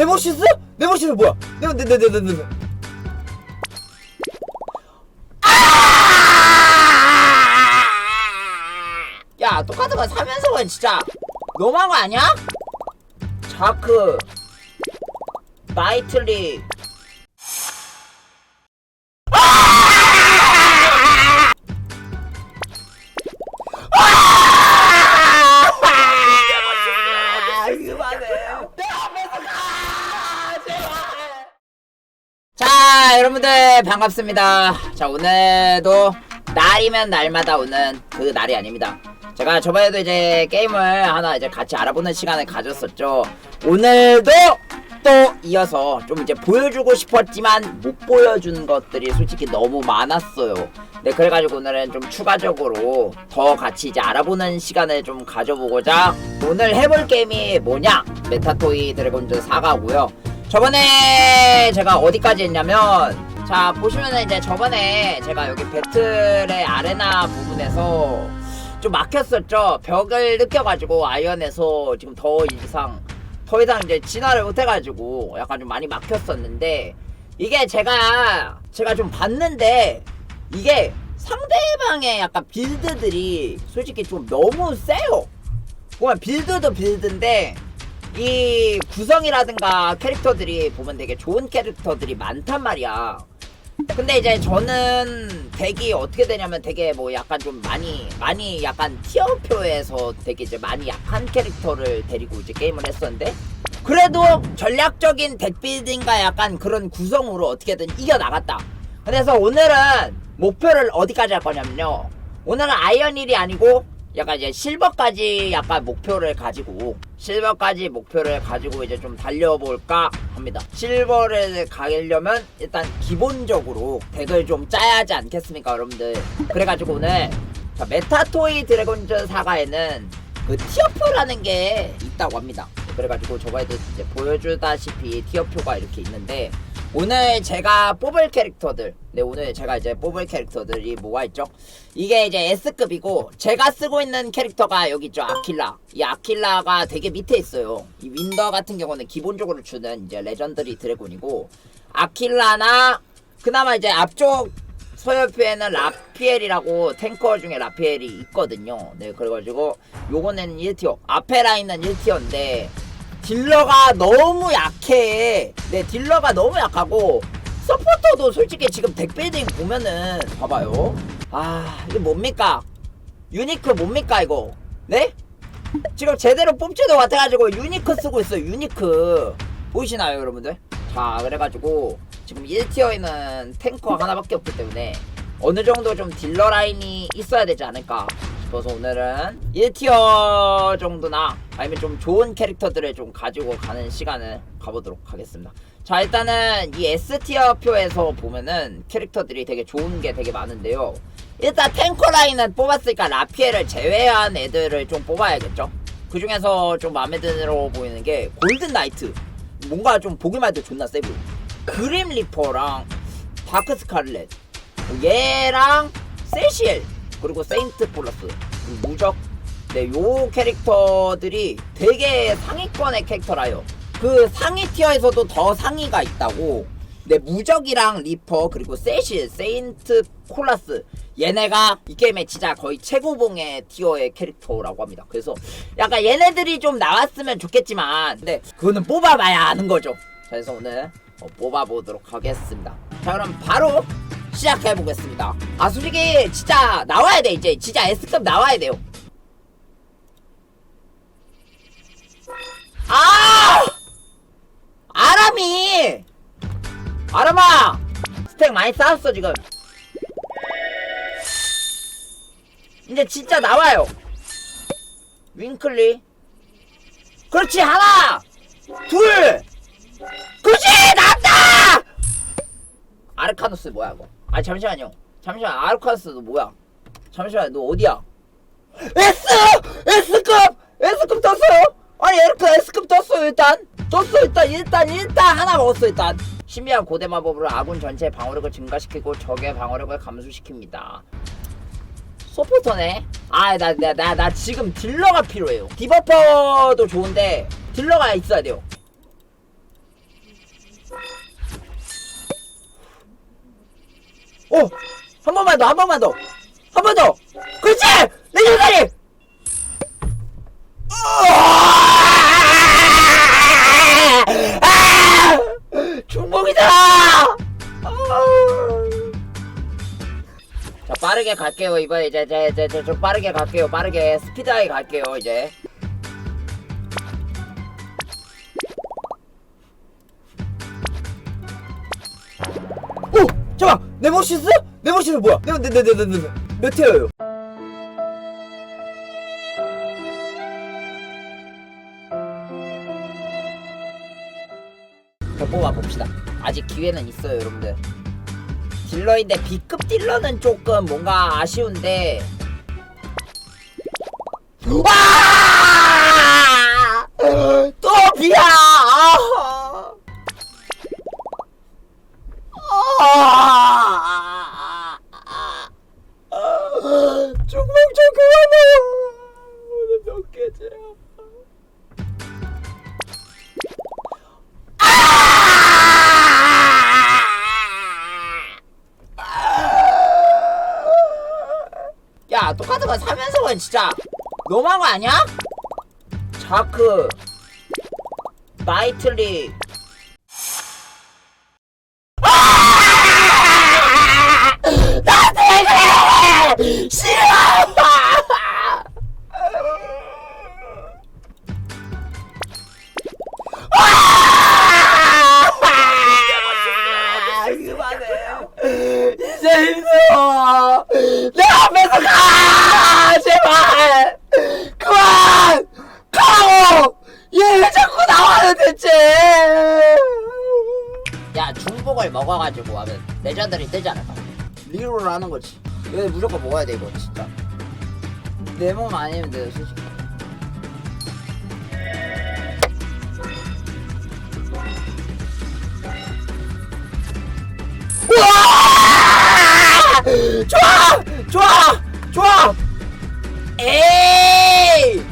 네모시스? 네모시스 뭐야? 네모 네네네네 네. 야 똑같은 거 사면서 진짜 너무한 거 아니야? 자크 나이틀리 자, 여러분들 반갑습니다. 자, 오늘도 날이면 날마다 오는 그 날이 아닙니다. 제가 저번에도 이제 게임을 하나 이제 같이 알아보는 시간을 가졌었죠. 오늘도 또 이어서 좀 이제 보여주고 싶었지만 못 보여준 것들이 솔직히 너무 많았어요. 네, 그래가지고 오늘은 좀 추가적으로 더 같이 이제 알아보는 시간을 좀 가져보고자 오늘 해볼 게임이 뭐냐? 메타토이 드래곤즈 4가고요. 저번에 제가 어디까지 했냐면 자 보시면은 이제 저번에 제가 여기 배틀의 아레나 부분에서 좀 막혔었죠? 벽을 느껴가지고 아이언에서 지금 더 이상 더 이상 이제 진화를 못해가지고 약간 좀 많이 막혔었는데 이게 제가 제가 좀 봤는데 이게 상대방의 약간 빌드들이 솔직히 좀 너무 세요. 보면 빌드도 빌드인데 이 구성이라든가 캐릭터들이 보면 되게 좋은 캐릭터들이 많단 말이야. 근데 이제 저는 덱이 어떻게 되냐면 되게 뭐 약간 좀 많이 많이 약간 티어표에서 되게 이제 많이 약한 캐릭터를 데리고 이제 게임을 했었는데 그래도 전략적인 덱 빌딩과 약간 그런 구성으로 어떻게든 이겨 나갔다. 그래서 오늘은 목표를 어디까지 할 거냐면요. 오늘은 아이언1이 아니고 약간 이제 실버까지 약간 목표를 가지고 실버까지 목표를 가지고 이제 좀 달려볼까 합니다. 실버를 가려면 일단 기본적으로 덱을 좀 짜야 하지 않겠습니까, 여러분들? 그래가지고 오늘 자, 메타토이 드래곤즈 사가에는 그 티어표라는 게 있다고 합니다. 그래가지고 저번에도 이제 보여주다시피 티어표가 이렇게 있는데 오늘 제가 뽑을 캐릭터들 네 오늘 제가 이제 뽑을 캐릭터들이 뭐가 있죠? 이게 이제 S급이고 제가 쓰고 있는 캐릭터가 여기 있죠 아킬라. 이 아킬라가 되게 밑에 있어요. 이 윈더 같은 경우는 기본적으로 주는 이제 레전더리 드래곤이고 아킬라나 그나마 이제 앞쪽 서열표에는 라피엘이라고 탱커 중에 라피엘이 있거든요. 네 그래가지고 요거는 1티어 앞에 라인은 1티어인데 딜러가 너무 약해. 네, 딜러가 너무 약하고 서포터도 솔직히 지금 덱빌딩 보면은 봐봐요. 아, 이게 뭡니까? 유니크 뭡니까 이거? 네? 지금 제대로 뽑지도 못해가지고 유니크 쓰고 있어요. 유니크 보이시나요, 여러분들? 자, 그래가지고 지금 1티어에는 탱커 하나밖에 없기 때문에 어느 정도 좀 딜러 라인이 있어야 되지 않을까 싶어서 오늘은 1티어 정도나 아니면 좀 좋은 캐릭터들을 좀 가지고 가는 시간을 가보도록 하겠습니다. 자 일단은 이 S티어 표에서 보면은 캐릭터들이 되게 좋은 게 되게 많은데요. 일단 탱커 라인은 뽑았으니까 라피엘을 제외한 애들을 좀 뽑아야겠죠. 그 중에서 좀 마음에 들어 보이는 게 골든 나이트. 뭔가 좀 보기만 해도 존나 세 보여. 그림 리퍼랑 다크 스칼렛. 얘랑 세시엘 그리고 세인트 그리고 무적 네 요 캐릭터들이 되게 상위권의 캐릭터라요. 그 상위 티어에서도 더 상위가 있다고. 네 무적이랑 리퍼 그리고 세실 세인트 콜라스. 얘네가 이 게임의 진짜 거의 최고봉의 티어의 캐릭터라고 합니다. 그래서 약간 얘네들이 좀 나왔으면 좋겠지만 근데 그거는 뽑아봐야 아는 거죠. 자, 그래서 오늘 어, 뽑아보도록 하겠습니다. 자 그럼 바로 시작해 보겠습니다. 아 솔직히 진짜 나와야 돼 이제. 진짜 S급 나와야 돼요. 아 아람이 아람아 스택 많이 쌓았어 지금. 이제 진짜 나와요. 윙클리. 그렇지 하나 둘 그렇지 나왔다. 아르카노스 뭐야 이거? 아 잠시만요. 잠시만 아르카노스 너 뭐야? 잠시만 너 어디야? S S급 S급 떴어요? 아니 이렇게 S급 떴어 일단 떴어 일단 일단 일단 하나 먹었어 일단 신비한 고대 마법으로 아군 전체의 방어력을 증가시키고 적의 방어력을 감소시킵니다. 소포터네. 아, 나, 나, 나, 나 지금 딜러가 필요해요. 디버퍼도 좋은데, 딜러가 있어야 돼요. 오! 한 번만 더, 한 번만 더! 한 번 더! 그렇지! 내 줄다리! 어! 아! 자 빠르게 갈게요 이번에 이제 이제 이제, 좀 빠르게 갈게요 빠르게 스피드하게 갈게요 이제 오! 잠깐! 네모시스? 네모시스 뭐야? 네모 네네네네네 몇 회예요? 뽑아 봅시다. 아직 기회는 있어요 여러분들. 딜러인데 B급 딜러는 조금 뭔가 아쉬운데. 와! 거 사면서는 진짜 너무한 거 아니야? 자크 나이틀리 아! 나한테! 싫어! 아! 이제 힘들어 내 앞에서 가 제발 그만 가고 얘 왜 자꾸 나와요 대체 야 먹어가지고 하면 레전드리 뜨지 않을까 리롤을 하는 거지 얘 무조건 먹어야 돼 이거 진짜 내 몸 아니면 돼 솔직히! 좋아! 좋아! 좋아! 에이!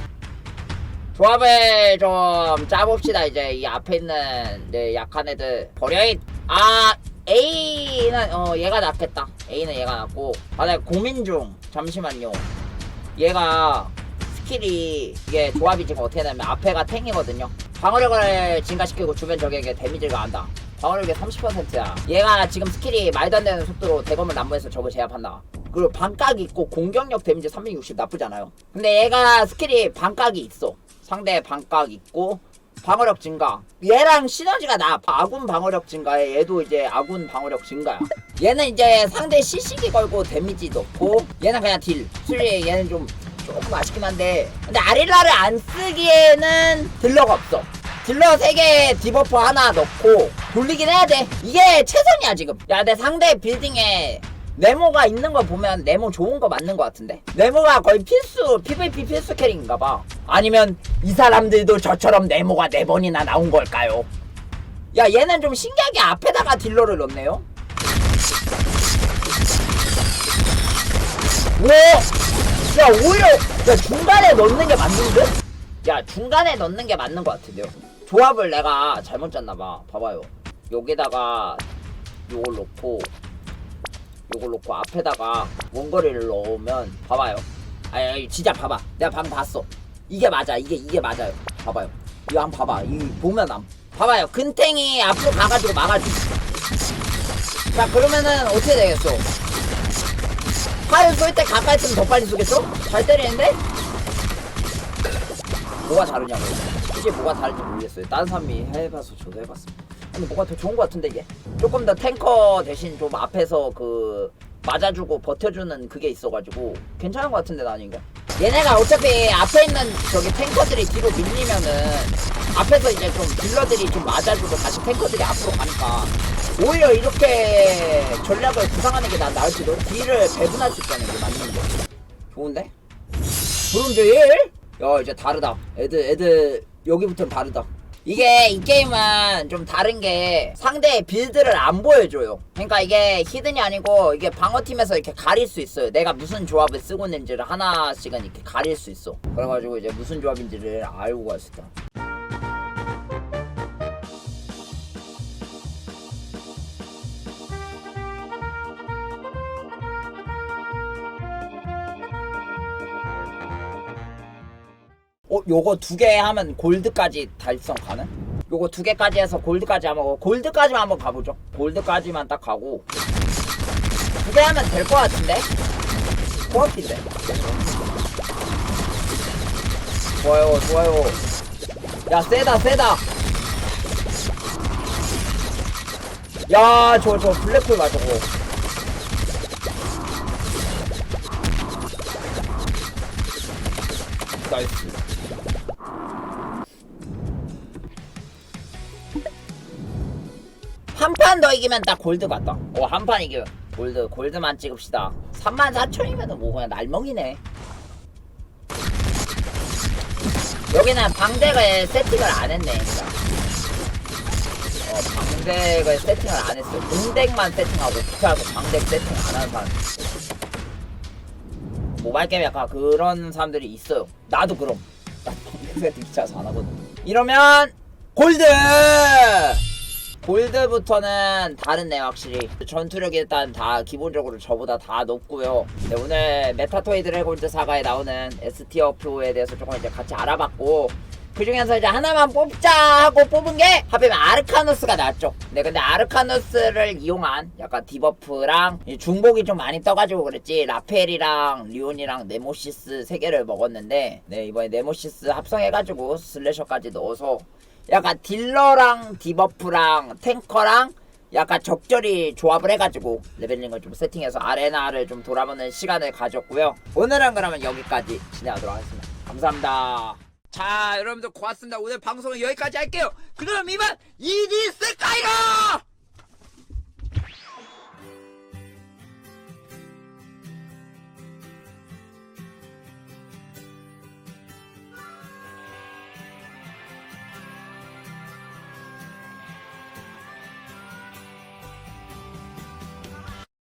조합을 좀 짜봅시다 이제 이 앞에 있는 네, 약한 애들 버려잇 아 A는 어 얘가 낫겠다. A는 얘가 낫고. 아나 고민 중 잠시만요. 얘가 스킬이 이게 조합이 지금 어떻게 되냐면 앞에가 탱이거든요. 방어력을 증가시키고 주변 적에게 데미지를 가한다. 방어력이 30%야. 얘가 지금 스킬이 말도 안 되는 속도로 대검을 남부해서 적을 제압한다. 그리고 반각이 있고 공격력 데미지 360 나쁘지 않아요. 근데 얘가 스킬이 반각이 있어. 상대 반각 있고 방어력 증가. 얘랑 시너지가 나. 아군 방어력 증가에 얘도 이제 아군 방어력 증가야. 얘는 이제 상대 CC기 걸고 데미지 넣고 얘는 그냥 딜. 솔직히 얘는 좀 조금 아쉽긴 한데. 근데 아릴라를 안 쓰기에는 딜러가 없어. 딜러 3개 디버프 하나 넣고 돌리긴 해야 돼. 이게 최선이야 지금. 야 내 상대 빌딩에 네모가 있는 거 보면 네모 좋은 거 맞는 거 같은데? 네모가 거의 필수 PVP 필수 캐릭인가 봐 아니면 이 사람들도 저처럼 네모가 네 번이나 나온 걸까요? 야 얘는 좀 신기하게 앞에다가 딜러를 넣네요. 왜? 야 오히려 야 중간에 넣는 게 맞는 듯? 야 중간에 넣는 게 맞는 것 같은데요? 조합을 내가 잘못 짰나봐. 봐봐요. 여기다가 요걸 놓고 요걸 놓고 앞에다가 원거리를 넣으면 봐봐요. 아니 진짜 봐봐. 내가 방금 봤어 이게 맞아 이게 이게 맞아요. 봐봐요. 이거 한번 봐봐. 이 보면 암 봐봐요. 근탱이 앞으로 가가지고 막아주지 자 그러면은 어떻게 되겠어? 화를 쏠 때 가까이 있으면 더 빨리 쏘겠어? 잘 때리는데? 뭐가 다르냐고. 솔직히 뭐가 다른지 모르겠어요. 다른 사람이 해봐서 저도 해봤습니다. 근데 뭐가 더 좋은 것 같은데 이게? 조금 더 탱커 대신 좀 앞에서 그 맞아주고 버텨주는 그게 있어가지고 괜찮은 것 같은데 나는 이게 얘네가 어차피 앞에 있는 저기 탱커들이 뒤로 밀리면은 앞에서 이제 좀 딜러들이 좀 맞아주고 다시 탱커들이 앞으로 가니까 오히려 이렇게 전략을 구상하는 게난 나을지도 뒤를 배분할 수 있다는 게 맞는 거 좋은데? 브론즈 1? 야 이제 다르다 애들 애들 여기부터는 다르다 이게 이 게임은 좀 다른 게 상대의 빌드를 안 보여줘요. 그러니까 이게 히든이 아니고 이게 방어팀에서 이렇게 가릴 수 있어요. 내가 무슨 조합을 쓰고 있는지를 하나씩은 이렇게 가릴 수 있어. 그래가지고 이제 무슨 조합인지를 알고 갈 수 있다. 어, 요거 두 개 하면 골드까지 달성 가능? 요거 두 개까지 해서 골드까지 하면 골드까지만 한번 가보죠. 골드까지만 딱 가고 두 개 하면 될 것 같은데? 코앞인데. 좋아요, 좋아요. 야, 세다, 세다. 야, 저, 저 블랙홀 맞아, 저거. 한 판 더 이기면 딱 골드 같다. 어, 한 판 이기면 골드, 골드만 찍읍시다. 3만 4천이면 뭐 그냥 날먹이네. 여기는 방대가 세팅을 안 했네. 그러니까. 어, 방대가 세팅을 안 했어. 공덱만 세팅하고 기타도 방덱 세팅 안 하는 사람. 모바일 게임 약간 그런 사람들이 있어요. 나도 그럼. 나 방덱 세팅 귀찮아서 안 하거든. 이러면 골드! 골드부터는 다른네 확실히. 전투력이 일단 다 기본적으로 저보다 다 높고요. 네, 오늘 메타토이 드래골드 사가에 나오는 S티어 프로에 대해서 조금 이제 같이 알아봤고 그 중에서 이제 하나만 뽑자 하고 뽑은 게 하필이면 아르카누스가 나왔죠. 네 근데 아르카누스를 이용한 약간 디버프랑 이 중복이 좀 많이 떠가지고 그랬지 라펠이랑 리온이랑 네모시스 세 개를 먹었는데 네 이번에 네모시스 합성해가지고 슬래셔까지 넣어서 약간 딜러랑 디버프랑 탱커랑 약간 적절히 조합을 해가지고 레벨링을 좀 세팅해서 아레나를 좀 돌아보는 시간을 가졌고요. 오늘은 그러면 여기까지 진행하도록 하겠습니다. 감사합니다. 자, 여러분들 고맙습니다. 오늘 방송은 여기까지 할게요. 그럼 이만 이디 스카이로!